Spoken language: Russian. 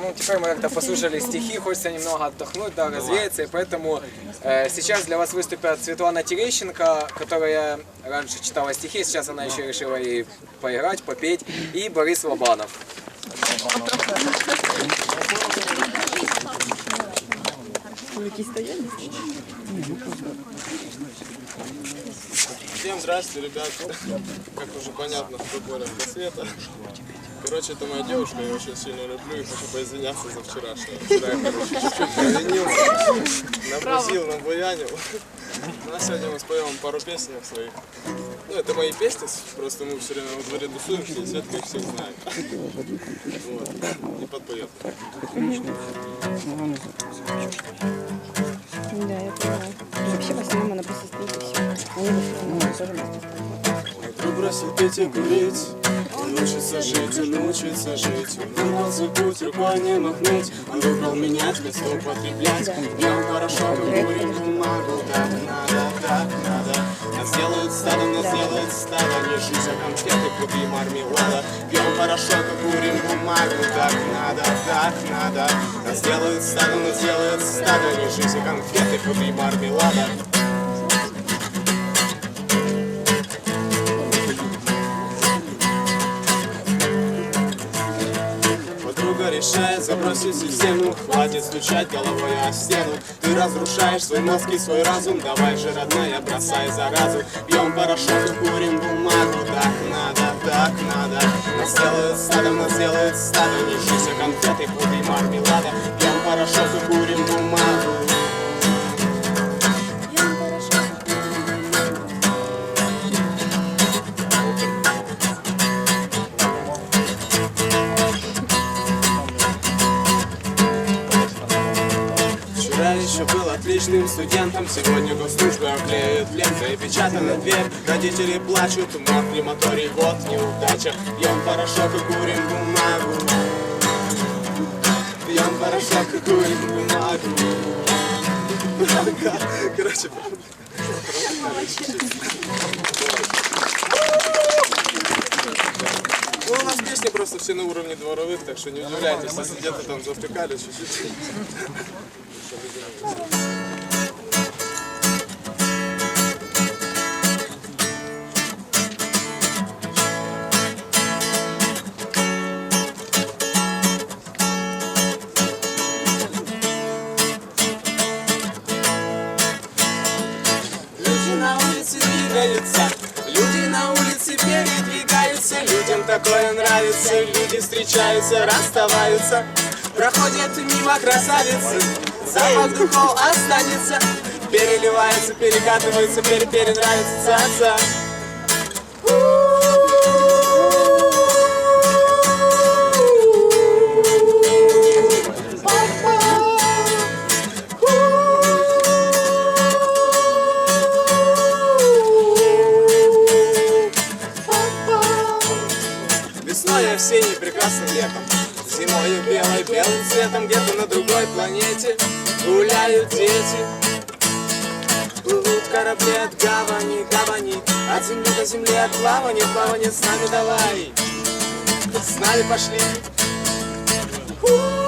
Ну, теперь мы как-то послушали стихи, хочется немного отдохнуть, да, развеяться, и поэтому э, сейчас для вас выступят Светлана Терещенко, которая раньше читала стихи, сейчас она еще решила и поиграть, попеть, и Борис Лобанов. Всем здравствуйте, ребят. Как уже понятно, в приборах до света. Короче, это моя девушка, я ее очень сильно люблю и хочу поизвиняться за вчерашнее. Вчера я, короче, чуть-чуть провинился, набросил, набуянил. Ну, а сегодня мы споем пару песен своих. Ну, это мои песни, просто мы все время во дворе тусуемся, и Светка их всех знает. Вот. И подпоет. Да, я поняла. Вообще, в основном она просто стоит и все. Они в основном тоже Ты бросил пить и курить Он учится жить, он учится жить. Он вырвался в путь, рукой не махнуть. Он выбрал меня, для злоупотреблять Днем хорошо, мы курим бумагу Так надо, так надо. Нас делают стадо, нас делают стадо. Не жизнь, а конфеты, купи мармелада. Пьем хорошо, как курим бумагу Так надо, так надо. Нас делают стадо, нас делают стадо. Не жизнь, а конфеты, купи мармелада Решает забросить систему Хватит стучать головой о стену. Ты разрушаешь свой мозг и свой разум. Давай же, родная, бросай заразу. Пьем порошок и курим бумагу. Так надо, так надо. Нас делают стадом, нас делают стадо Не а конфеты, пуды, мармелада. Пьем порошок и курим бумагу Еще был отличным студентом. Сегодня госслужбы оклеют лентой Печатана дверь, родители плачут Мор, крематорий, вот неудача. Пьем порошок и курим бумагу. Пьем порошок и курим бумагу. Короче, ну, у нас песни просто все на уровне дворовых, так что не удивляйтесь, если где-то там завтыкали чуть-чуть. Двигаются, люди на улице передвигаются, людям такое нравится, люди встречаются, расставаются, проходят мимо красавицы, запах духов останется, переливается, перекатывается, переперенравится ца-ца. Весной, осенней, прекрасным летом Зимою белой, белым цветом Где-то на другой планете Гуляют дети. Плывут корабли от гавани, гавани От земли до земли, от плавания, плавания С нами давай. С нами пошли. Ну,